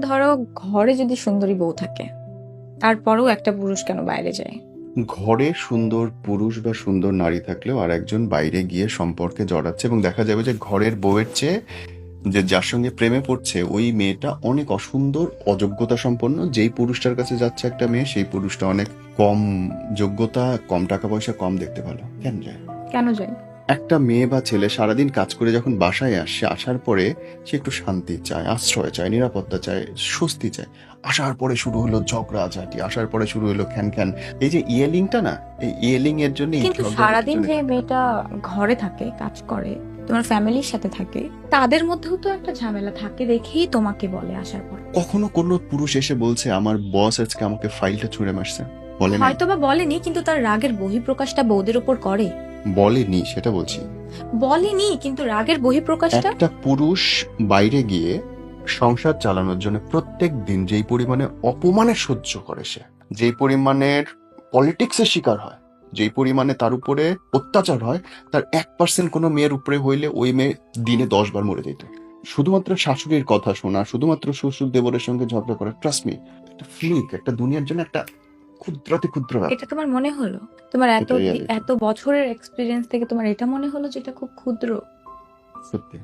ধরো ঘরে যদি সুন্দরী বউ থাকে তারপরেও একটা পুরুষ কেন বাইরে যায়? ঘরে সুন্দর পুরুষ বা সুন্দর নারী থাকলেও আর একজন বাইরে গিয়ে সম্পর্কে জড়াচ্ছে এবং দেখা যাবে যে ঘরের বউয়ের চেয়ে যে যার সঙ্গে প্রেমে পড়ছে ওই মেয়েটা অনেক অসুন্দর অযোগ্যতা সম্পন্ন। যেই পুরুষটার কাছে যাচ্ছে একটা মেয়ে সেই পুরুষটা অনেক কম যোগ্যতা কম টাকা পয়সা কম দেখতে ভালো। কেন যায়? কেন যায়? একটা মেয়ে বা ছেলে সারাদিন কাজ করে যখন বাসায় আসে আসার পরে সে একটু শান্তি চায় আশ্রয় চায় নিরাপত্তা চায় স্বস্তি চায়। আসার পরে শুরু হলো ঝগড়া ঝাঁটি আসার পরে শুরু হলো খ্যান খ্যান এই যে ইয়েলিংটা না এই ইয়েলিং এর জন্য কিন্তু সারাদিন যে মেয়েটা ঘরে থাকে কাজ করে তোমার ফ্যামিলির সাথে থাকে তাদের মধ্যেও তো একটা ঝামেলা থাকে দেখেই তোমাকে বলে আসার পর। কখনো কোনো পুরুষ এসে বলছে আমার বস আজকে আমাকে ফাইলটা ছুঁড়ে মারছে। হয়তো বা বলেনি কিন্তু তার রাগের বহিঃপ্রকাশটা বৌদের উপর করে। বলেনি সেটা বলছি। বলেনি কিন্তু রাগের বহিঃপ্রকাশটা? একটা পুরুষ বাইরে গিয়ে সংসার চালানোর জন্য প্রত্যেক দিন যেই পরিমাণে অপমানের সহ্য করে সে যেই পরিমাণের পলিটিক্সের শিকার হয় যেই পরিমাণে তার উপরে অত্যাচার হয় তার এক পার্সেন্ট কোনো মেয়ের উপরে হইলে ওই মেয়ে দিনে দশ বার মরে যেত। শুধুমাত্র শাশুড়ির কথা শোনা শুধুমাত্র শ্বশুর দেবরের সঙ্গে ঝগড়া করা ট্রাস্ট মি একটা ফ্লিক একটা দুনিয়ার জন্য একটা ক্ষুদ্রাতি ক্ষুদ্র এটা তোমার মনে হলো? তোমার এত। এত বছরের এক্সপিরিয়েন্স থেকে তোমার এটা মনে হলো যেটা খুব ক্ষুদ্র? সত্যি।